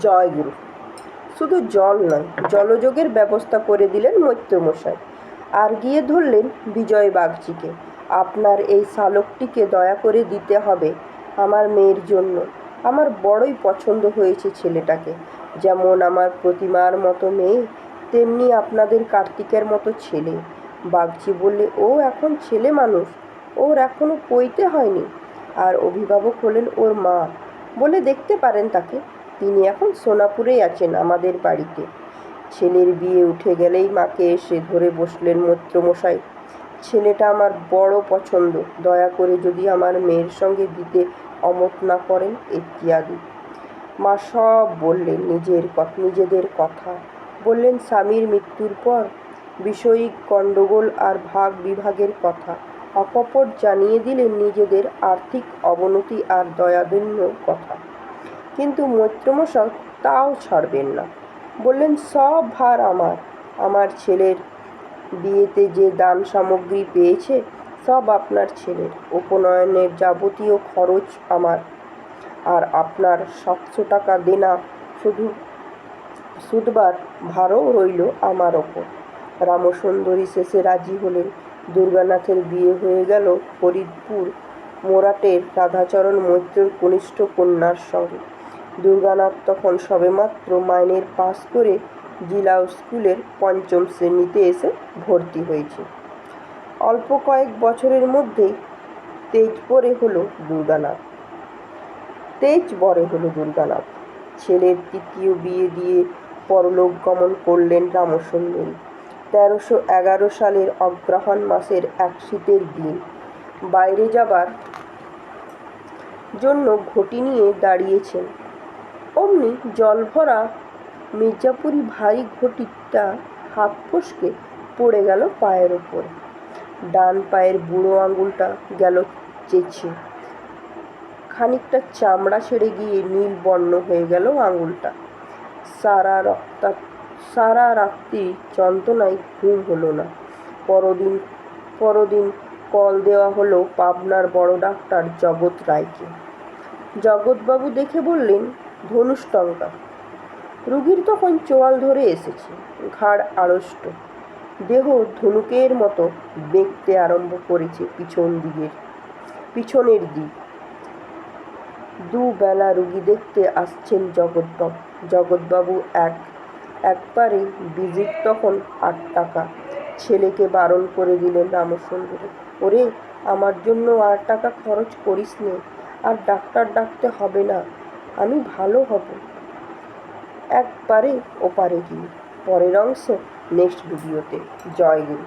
জয়গুরু শুধু জল নয়, জলযোগের ব্যবস্থা করে দিলেন মৈত্রমশাই। আর গিয়ে ধরলেন বিজয় বাগচিকে, আপনার এই শালকটিকে দয়া করে দিতে হবে আমার মেয়ের জন্য। আমার বড়ই পছন্দ হয়েছে ছেলেটাকে। যেমন আমার প্রতিমার মতো মেয়ে, তেমনি আপনাদের কার্তিকের মতো ছেলে। বাগচি বললে, ও এখন ছেলে মানুষ, ওর এখনও পইতে হয়নি। আর অভিভাবক হলেন, ওর মা। বলে দেখতে পারেন তাকে। তিনি এখন সোনাপুরেই আছেন আমাদের বাড়িতে। ছেলের বিয়ে উঠে গেলেই মাকে এসে ধরে বসলেন মৈত্রমশাই। ছেলেটা আমার বড় পছন্দ, দয়া করে যদি আমার মেয়ের সঙ্গে দিতে অমত না করেন ইত্যাদি মা সব বললেন, নিজের নিজেদের কথা। বললেন, স্বামীর মৃত্যুর পর বিষয়িক গণ্ডগোল আর ভাগ বিভাগের কথা। অকপট জানিয়ে দিলেন নিজেদের আর্থিক অবনতি আর দয়াদন্য কথা। কিন্তু মৈত্রমশাই তাও ছাড়বেন না। বললেন, সব ভার আমার। আমার ছেলের বিয়েতে যে দান সামগ্রী পেয়েছে, সব আপনার ছেলের। উপনয়নের যাবতীয় খরচ আমার। আর আপনার সাতশো টাকা দেনা শুধু সুদবার ভারও রইল আমার ওপর। রামসুন্দরী শেষে রাজি হলেন। দুর্গানাথের বিয়ে হয়ে গেল ফরিদপুর মোরাটের রাধাচরণ মৈত্রের কনিষ্ঠ কন্যার সঙ্গে। দুর্গানাথ তখন সবেমাত্র মাইনের পাস করে জিলা স্কুলের পঞ্চম শ্রেণীতে এসে ভর্তি হয়েছে। অল্প কয়েক বছরের মধ্যেই তেজ পরে হলো দুর্গানাথ। তেজ বরে হলো দুর্গানাথ। ছেলের তৃতীয় বিয়ে দিয়ে পরলোক গমন করলেন রামসুন্দরী। তেরোশো এগারো সালের অগ্রহায়ণ মাসের এক শীতের দিন। বাইরে যাবার জন্য ঘটি নিয়ে দাঁড়িয়েছেন অমনি জলভরা মির্জাপুরি ভারী ঘটিটা হাত ফসকে পড়ে গেল পায়ের ওপর। ডান পায়ের বুড়ো আঙুলটা গেল চেঁচে। খানিকটা চামড়া ছেড়ে গিয়ে নীল বর্ণ হয়ে গেল আঙুলটা। সারা রক্তা সারা রাত্রি যন্ত্রণায় ঘুম হলো না। পরদিন পরদিন কল দেওয়া হলো পাবনার বড় ডাক্তার জগৎ রায়কে। জগৎবাবু দেখে বললেন ধনুষ্টঙ্কা রুগীর তখন চোয়াল ধরে এসেছে, ঘাড় আড়ষ্ট। দেহ ধনুকের মতো বেঁকতে আরম্ভ করেছে পিছন দিকের, পিছনের দিক। দুবেলা রুগী দেখতে আসছেন জগৎবাবু জগৎবাবু এক, একবারে ভিজিট তখন আট টাকা। ছেলেকে বারণ করে দিলেন রামসুন্দরী ওরে, আমার জন্য আর টাকা খরচ করিস নে আর ডাক্তার ডাকতে হবে না। আমি ভালো হব। একবারে ওপারে গিয়ে। পরের অংশ নেক্সট ভিডিওতে জয় গুরু।